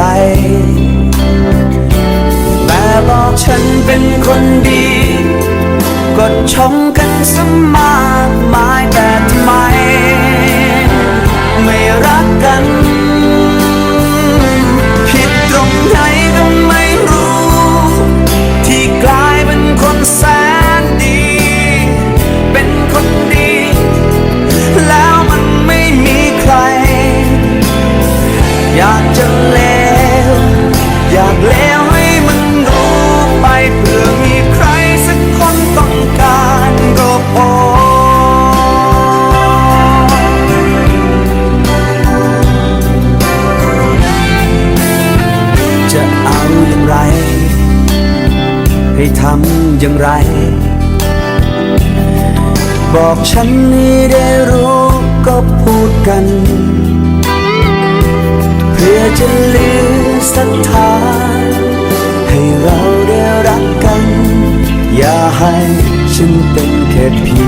ใจ แต่บอกฉันเป็นคนดี กดชมกันสมากมายแต่ทำไม ไม่รักกัน ผิดตรงไหนก็ไม่รู้ ที่กลายเป็นคนแสนดี เป็นคนดี แล้วมันไม่มีใคร อยาก เอาอย่างไร ให้ทำอย่างไร บอกฉันให้ได้รู้ก็พูดกัน เพื่อจะเหลือศรัทธาให้เราได้รักกัน อย่าให้ฉันเป็นแค่เพียง